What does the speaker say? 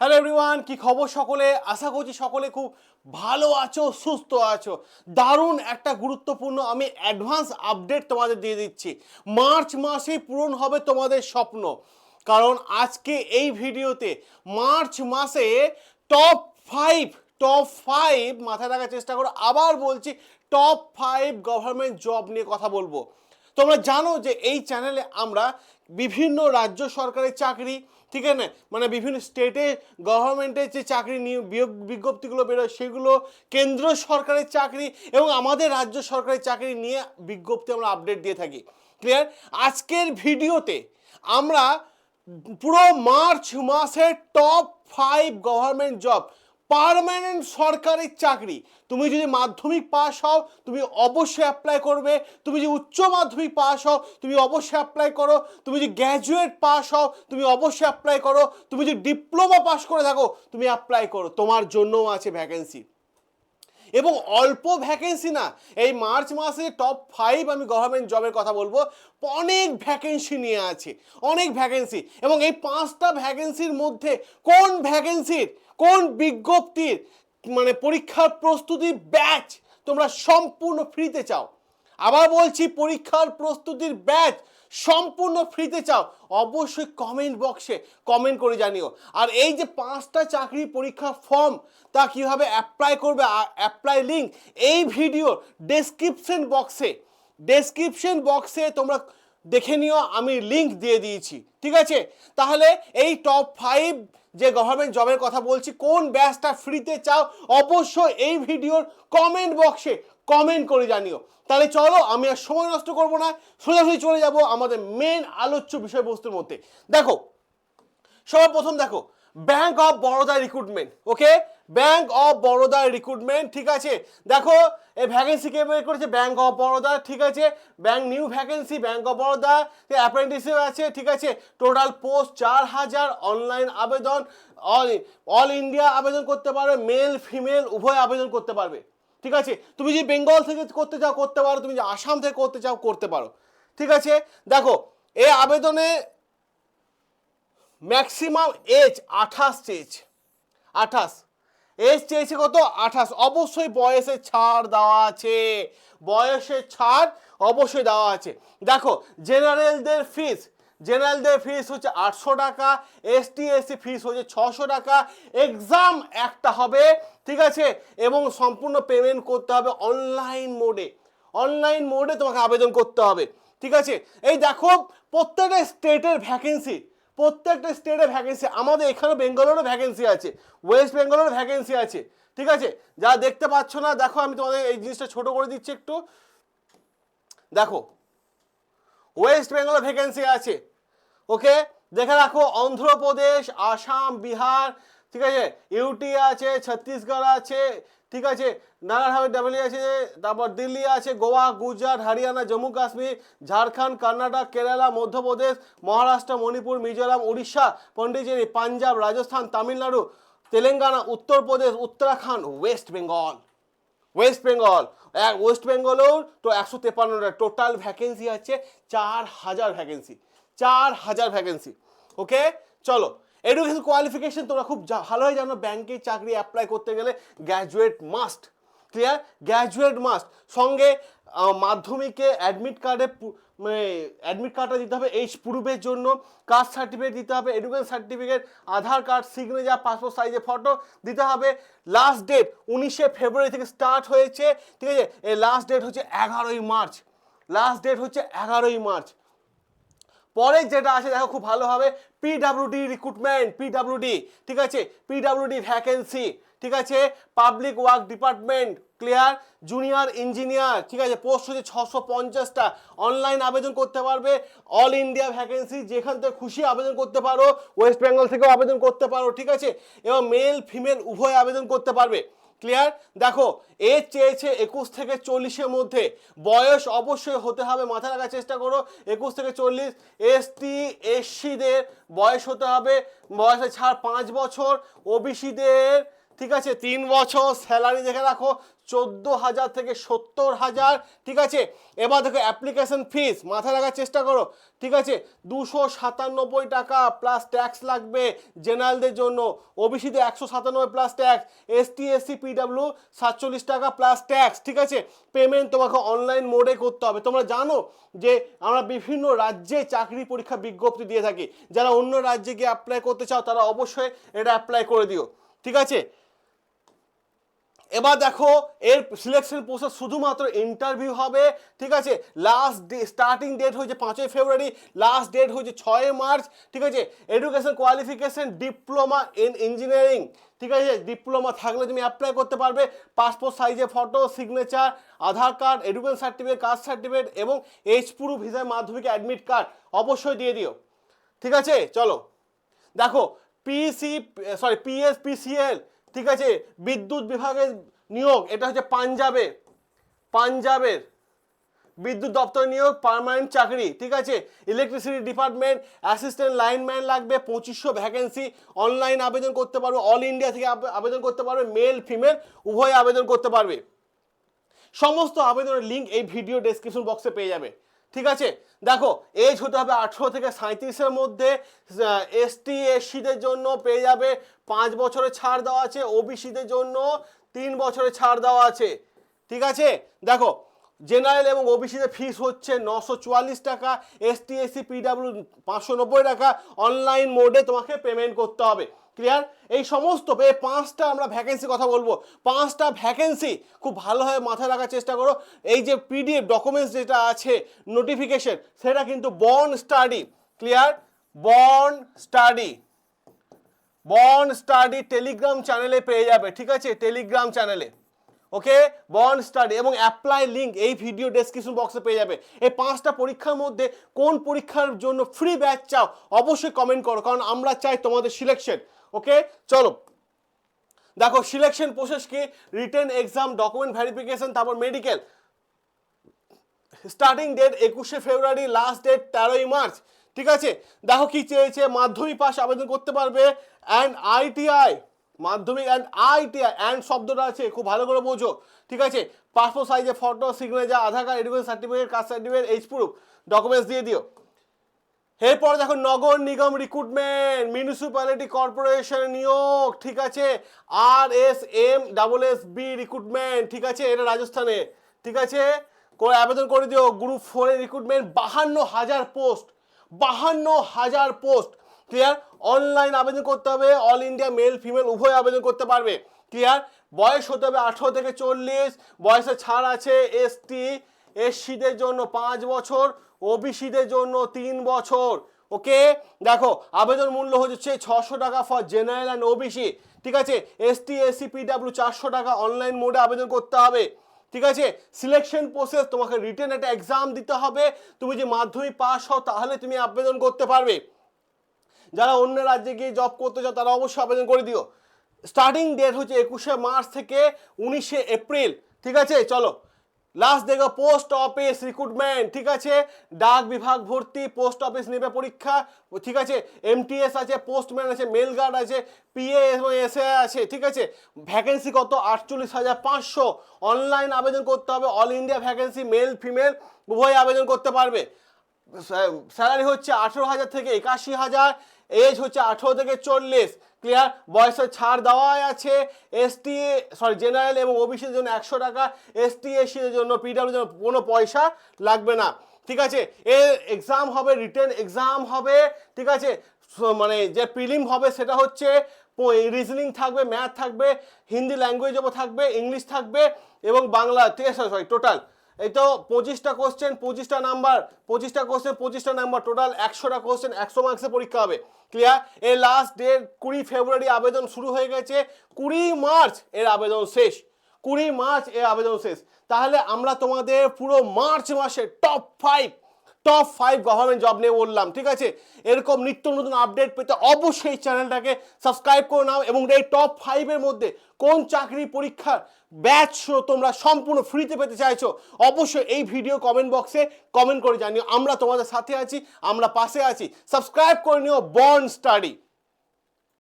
Hello everyone কি খবর সকলে? আশা করছি সকলে খুব ভালো আছো, সুস্থ আছো। দারুণ একটা গুরুত্বপূর্ণ আমি অ্যাডভান্স আপডেট তোমাদের দিয়ে দিচ্ছি। মার্চ মাসেই পূরণ হবে তোমাদের স্বপ্ন। কারণ আজকে এই ভিডিওতে মার্চ মাসে টপ ফাইভ টপ ফাইভ মাথায় রাখার চেষ্টা করো আবার বলছি টপ ফাইভ গভর্নমেন্ট জব নিয়ে কথা বলব। তোমরা জানো যে এই চ্যানেলে আমরা বিভিন্ন রাজ্য সরকারের চাকরি ঠিক আছে? মানে বিভিন্ন স্টেটে গভর্নমেন্টের যে চাকরি বিয়োগ- বিজ্ঞপ্তিগুলো বেরোয়, সেগুলো কেন্দ্র সরকারের চাকরি এবং আমাদের রাজ্য সরকারের চাকরি নিয়ে বিজ্ঞপ্তি আমরা আপডেট দিয়ে থাকি। ক্লিয়ার আজকের ভিডিওতে আমরা পুরো মার্চ মাসের top five government job permanent সরকারি চাকরি। তুমি যদি মাধ্যমিক পাস হও, তুমি অবশ্যই অ্যাপ্লাই করবে। তুমি যদি উচ্চ মাধ্যমিক পাস হও, তুমি অবশ্যই অ্যাপ্লাই করো। তুমি যদি গ্র্যাজুয়েট পাস হও, তুমি অবশ্যই অ্যাপ্লাই করো। তুমি যদি ডিপ্লোমা পাস করে থাকো, তুমি অ্যাপ্লাই করো। তোমার জন্যও আছে ভ্যাকেন্সি এবং অল্প ভ্যাকেন্সি না। এই মার্চ মাসে টপ ফাইভ আমি গভর্নমেন্ট জবের কথা বলব, অনেক ভ্যাকেন্সি নিয়ে আছে, অনেক ভ্যাকেন্সি এবং এই পাঁচটা ভ্যাকেন্সির মধ্যে কোন ভ্যাকেন্সির কোন বিজ্ঞপ্তির মানে পরীক্ষার প্রস্তুতির ব্যাচ তোমরা সম্পূর্ণ ফ্রিতে চাও। আবার বলছি, পরীক্ষার প্রস্তুতির ব্যাচ সম্পূর্ণ ফ্রিতে চাও, অবশ্যই কমেন্ট বক্সে কমেন্ট করে জানিও। আর এই যে পাঁচটা চাকরি পরীক্ষা ফর্ম তা কীভাবে অ্যাপ্লাই করবে অ্যাপ্লাই লিঙ্ক এই ভিডিও ডেসক্রিপশন বক্সে ডেসক্রিপশন বক্সে তোমরা দেখে নিও, আমি লিঙ্ক দিয়ে দিয়েছি, ঠিক আছে? তাহলে এই টপ ফাইভ যে গভর্নমেন্ট জবের কথা বলছি, কোন ব্যাচটা ফ্রিতে চাও, অবশ্যই এই ভিডিওর কমেন্ট বক্সে কমেন্ট করে জানিও। তাহলে চলো, আমি আর সময় নষ্ট করব না, সোজাসুজি চলে যাব আমাদের মেন আলোচ্য বিষয়বস্তুর মধ্যে। দেখো সবার প্রথম দেখো bank of Baroda recruitment okay bank of Baroda recruitment ঠিক আছে? দেখো, এই ভ্যাকেন্সি কে বের করেছে ব্যাংক অফ বরোদা ঠিক আছে? Bank new vacancy bank of Baroda apprenticeship আছে, ঠিক আছে? টোটাল পোস্ট চার হাজার অনলাইন আবেদন অল অল ইন্ডিয়া আবেদন করতে পারবে মেল ফিমেল উভয় আবেদন করতে পারবে, ঠিক আছে? তুমি যদি বেঙ্গল থেকে করতে চাও, করতে পারো, তুমি যদি আসাম থেকে করতে চাও, করতে পারো, ঠিক আছে? দেখো এই আবেদনে ম্যাক্সিমাম এজ আঠাশ এজ আঠাশ এজ চেয়েছে কত? আঠাশ। অবশ্যই বয়সের ছাড় দেওয়া আছে। বয়সের ছাড় অবশ্যই দেওয়া আছে। দেখো, জেনারেলদের ফিস জেনারেলদের ফিস হচ্ছে আটশো টাকা এসটি এসসি ফিস হচ্ছে ছশো টাকা। এক্সাম একটা হবে, ঠিক আছে? এবং সম্পূর্ণ পেমেন্ট করতে হবে অনলাইন মোডে। অনলাইন মোডে তোমাকে আবেদন করতে হবে, ঠিক আছে? এই দেখো, প্রত্যেকটা স্টেটের ভ্যাকেন্সি প্রত্যেকটা স্টেটে ভ্যাকেন্সি আমাদের এখানে বেঙ্গলেরও ভ্যাকেন্সি আছে ওয়েস্ট বেঙ্গলেরও ভ্যাকেন্সি আছে, ঠিক আছে? যা দেখতে পাচ্ছ না, দেখো, আমি তোমাদের এই জিনিসটা ছোট করে দিচ্ছি একটু। দেখো ওয়েস্ট বেঙ্গলের ভ্যাকেন্সি আছে ওকে দেখে রাখো, অন্ধ্রপ্রদেশ, আসাম, বিহার, ঠিক আছে? ইউটি আছে ছত্তিশগড় আছে ঠিক আছে নানাভাবে ডাবলি আছে, তারপর দিল্লি আছে, Goa, Gujarat, Haryana, Jammu, Kashmir, Jharkhand, Karnataka, Kerala, Madhya Pradesh, Maharashtra, Manipur, Mizoram, Orissa, Pondicherry, Punjab, Rajasthan, Tamil Nadu, Telangana, Uttar Pradesh, Uttarakhand, west Bengal. West Bengal west বেঙ্গলেও তো একশো তেপান্নটা টোটাল ভ্যাকেন্সি আছে চার হাজার ভ্যাকেন্সি, চার হাজার vacancy. ওকে চলো education qualification তোমরা খুব ভালোই জানো ব্যাংকে চাকরি অ্যাপ্লাই করতে গেলে graduate must clear graduate must সঙ্গে মাধ্যমিকে অ্যাডমিট কার্ডে মানে অ্যাডমিট কার্ডটা দিতে হবে এইচ প্রুফের জন্য কাস্ট সার্টিফিকেট দিতে হবে education certificate Aadhaar card signature passport সাইজের ফটো দিতে হবে। লাস্ট ডেট উনিশে ফেব্রুয়ারি থেকে স্টার্ট হয়েছে, ঠিক আছে? এই লাস্ট ডেট হচ্ছে এগারোই মার্চ লাস্ট ডেট হচ্ছে এগারোই মার্চ পরে যেটা আছে দেখো খুব ভালো হবে পিডাব্লিউডি রিক্রুটমেন্ট পিডাব্লিউডি ঠিক আছে? পিডাব্লিউডি ভ্যাকেন্সি ঠিক আছে? Public work department clear junior engineer ঠিক আছে? পোস্ট হচ্ছে ছশো পঞ্চাশটা। অনলাইন আবেদন করতে পারবে অল ইন্ডিয়া ভ্যাকেন্সি যেখান থেকে খুশি আবেদন করতে পারো ওয়েস্ট বেঙ্গল থেকেও আবেদন করতে পারো, ঠিক আছে? এবং মেল ফিমেল উভয় আবেদন করতে পারবে। ক্লিয়ার দেখো এজ চেয়েছে একুশ থেকে চল্লিশের মধ্যে। বয়স অবশ্যই হতে হবে, মাথায় রাখার চেষ্টা করো। একুশ থেকে চল্লিশ এসটি এসসিদের বয়স হতে হবে। বয়সে ছাড় পাঁচ বছর। ওবিসিদের ঠিক আছে, তিন বছর। স্যালারি দেখে রাখো। চোদ্দ হাজার থেকে সত্তর হাজার, ঠিক আছে? এবার দেখো অ্যাপ্লিকেশন ফিস মাথায় রাখার চেষ্টা করো, ঠিক আছে? দুশো সাতানব্বই টাকা প্লাস ট্যাক্স লাগবে জেনারেলদের জন্য ওবিসিতে একশো সাতানব্বই plus tax ST SC PW সাতচল্লিশ টাকা প্লাস ট্যাক্স ঠিক আছে? পেমেন্ট তোমাকে অনলাইন মোডে করতে হবে। তোমরা জানো যে আমরা বিভিন্ন রাজ্যে চাকরি পরীক্ষা বিজ্ঞপ্তি দিয়ে থাকি। যারা অন্য রাজ্যে গিয়ে অ্যাপ্লাই করতে চাও, তারা অবশ্যই এটা অ্যাপ্লাই করে দিও, ঠিক আছে? এবার দেখো, এর সিলেকশন প্রসেস শুধুমাত্র ইন্টারভিউ হবে, ঠিক আছে? লাস্ট ডে স্টার্টিং ডেট হয়েছে পাঁচই ফেব্রুয়ারি লাস্ট ডেট হয়েছে ছয় মার্চ ঠিক আছে? Education qualification diploma in engineering ঠিক আছে? ডিপ্লোমা থাকলে তুমি অ্যাপ্লাই করতে পারবে পাসপোর্ট সাইজে photo signature Aadhaar card education certificate caste certificate এবং এইচ পুরু ভিসার মাধ্যমিক অ্যাডমিট কার্ড অবশ্যই দিয়ে দিও, ঠিক আছে? চলো, দেখো পিসি সরি পিএস পিসিএল ঠিক আছে? বিদ্যুৎ বিভাগের নিয়োগ, এটা হচ্ছে পাঞ্জাবে। পাঞ্জাবের বিদ্যুৎ দপ্তর নিয়োগ পার্মানেন্ট চাকরি, ঠিক আছে? ইলেকট্রিসিটি ডিপার্টমেন্ট অ্যাসিস্ট্যান্ট লাইনম্যান লাগবে, পঁচিশশো ভ্যাকেন্সি অনলাইন আবেদন করতে পারবে অল ইন্ডিয়া থেকে আবেদন করতে পারবে মেল ফিমেল উভয় আবেদন করতে পারবে। সমস্ত আবেদনের লিঙ্ক এই ভিডিও ডেসক্রিপশন বক্সে পেয়ে যাবে। ঠিক আছে? দেখো এজ হতে হবে আঠেরো থেকে সাঁত্রিশের মধ্যে এসটি এসসিদের জন্য পেয়ে যাবে পাঁচ বছরের ছাড় দেওয়া আছে ওবিসিদের জন্য তিন বছরের ছাড় দেওয়া আছে। ঠিক আছে? দেখো জেনারেল এবং ওবিসিদের ফিস হচ্ছে নশো চুয়াল্লিশ টাকা এসটি এসসি পিডাব্লিউ পাঁচশো নব্বই টাকা অনলাইন মোডে তোমাকে পেমেন্ট করতে হবে। ক্লিয়ার এই সমস্ত, এই পাঁচটা আমরা ভ্যাকেন্সি কথা বলব। পাঁচটা ভ্যাকেন্সি খুব ভালোভাবে মাথায় রাখার চেষ্টা করো। এই যে পিডিএফ ডকুমেন্টস যেটা আছে নোটিফিকেশন সেটা কিন্তু born study clear born study born study telegram চ্যানেলে পেয়ে যাবে, ঠিক আছে? টেলিগ্রাম চ্যানেলে ওকে বর্ন স্টাডি এবং অ্যাপ্লাই লিঙ্ক এই ভিডিও ডেসক্রিপশন বক্সে পেয়ে যাবে। এই পাঁচটা পরীক্ষার মধ্যে কোন পরীক্ষার জন্য ফ্রি ব্যাচ চাও, অবশ্যই কমেন্ট করো। কারণ আমরা চাই তোমাদের সিলেকশন ওকে চলো। দেখো সিলেকশন প্রসেস কি? রিটেন এক্সাম ডকুমেন্ট ভেরিফিকেশন তারপর মেডিকেল স্টার্টিং ডেট একুশে ফেব্রুয়ারি লাস্ট ডেট তেরোই মার্চ। ঠিক আছে? দেখো কি চেয়েছে? মাধ্যমিক পাস আবেদন করতে পারবে। অ্যান্ড আইটিআই মাধ্যমিক অ্যান্ড আইটিআই অ্যান্ড শব্দটা আছে, খুব ভালো করে বোঝো। ঠিক আছে? পাসপোর্ট সাইজে photo signature Aadhaar card education certificate caste certificate age proof documents দিয়ে দিও। এরপর দেখো নগর নিগম রিক্রুটমেন্ট মিউনিসিপ্যালিটি কর্পোরেশন নিয়োগ, ঠিক আছে? R S M double S B recruitment ঠিক আছে? এটা রাজস্থানে, ঠিক আছে? করে আবেদন করে দিও গ্রুপ ফোরে রিক্রুটমেন্ট বাহান্ন হাজার পোস্ট বাহান্ন হাজার পোস্ট ক্লিয়ার অনলাইন আবেদন করতে হবে অল ইন্ডিয়া মেল ফিমেল উভয় আবেদন করতে পারবে ক্লিয়ার বয়স হতে হবে আঠেরো থেকে চল্লিশ বয়সে ছাড় আছে এসটি এসসিদের জন্য পাঁচ বছর, ওবিসিদের জন্য তিন বছর। ওকে? দেখো, আবেদন মূল্য হচ্ছে ছশো টাকা ফর জেনারেল অ্যান্ড ওবিসি। ঠিক আছে? এসটি, এসসি, পিডাব্লিউ চারশো টাকা অনলাইন মোডে আবেদন করতে হবে। ঠিক আছে? সিলেকশন প্রসেস তোমাকে রিটেন একটা এক্সাম দিতে হবে। তুমি যে মাধ্যমিক পাস হও, তাহলে তুমি আবেদন করতে পারবে। যারা অন্য রাজ্যে গিয়ে জব করতে চাও, তারা অবশ্যই আবেদন করে দিও। স্টার্টিং ডেট হচ্ছে একুশে মার্চ থেকে উনিশে এপ্রিল। ঠিক আছে? চলো। লাস্ট দেখো পোস্ট অফিস রিক্রুটমেন্ট ঠিক আছে? ডাক বিভাগ ভর্তি পোস্ট অফিস নেবে পরীক্ষা, ঠিক আছে? এমটিএস আছে পোস্টম্যান আছে মেল গার্ড আছে পিএ এবং এসএ আছে, ঠিক আছে? ভ্যাকেন্সি কত? আটচল্লিশ হাজার পাঁচশো। অনলাইন আবেদন করতে হবে all India vacancy male female উভয় আবেদন করতে পারবে। স্যালারি হচ্ছে আঠেরো হাজার থেকে একাশি হাজার। এজ হচ্ছে আঠেরো থেকে চল্লিশ। ক্লিয়ার বয়সের ছাড় দেওয়াই আছে এসটি সরি জেনারেল এবং ওবিসির জন্য একশো টাকা। এসটি এসসির জন্য পিডাব্লিউর জন্য কোনো পয়সা লাগবে না। ঠিক আছে? এর এক্সাম হবে রিটেন এক্সাম হবে। ঠিক আছে? মানে যে প্রিলিম হবে সেটা হচ্ছে রিজনিং থাকবে ম্যাথ থাকবে, হিন্দি ল্যাঙ্গুয়েজও থাকবে ইংলিশ থাকবে এবং বাংলা, ঠিক আছে? সরি টোটাল এই তো পঁচিশটা কোশ্চেন পঁচিশটা নাম্বার পঁচিশটা কোশ্চেন পঁচিশটা নাম্বার টোটাল একশোটা কোশ্চেন একশো মার্কসের পরীক্ষা হবে। ক্লিয়ার এর লাস্ট ডেট কুড়ি ফেব্রুয়ারি আবেদন শুরু হয়ে গেছে। কুড়ি মার্চ এর আবেদন শেষ। কুড়ি মার্চ এর আবেদন শেষ। তাহলে আমরা তোমাদের পুরো মার্চ মাসে top five top five government job নিয়ে বললাম, ঠিক আছে? এরকম নিত্য নতুন আপডেট পেতে অবশ্যই চ্যানেলটাকে সাবস্ক্রাইব করে নাও এবং এই টপ ফাইভের মধ্যে কোন চাকরি পরীক্ষার ব্যাচ তোমরা সম্পূর্ণ ফ্রিতে পেতে চাইছো, অবশ্যই এই ভিডিও কমেন্ট বক্সে কমেন্ট করে জানিও। আমরা তোমাদের সাথে আছি, আমরা পাশে আছি। সাবস্ক্রাইব করে নিও বর্ন স্টাডি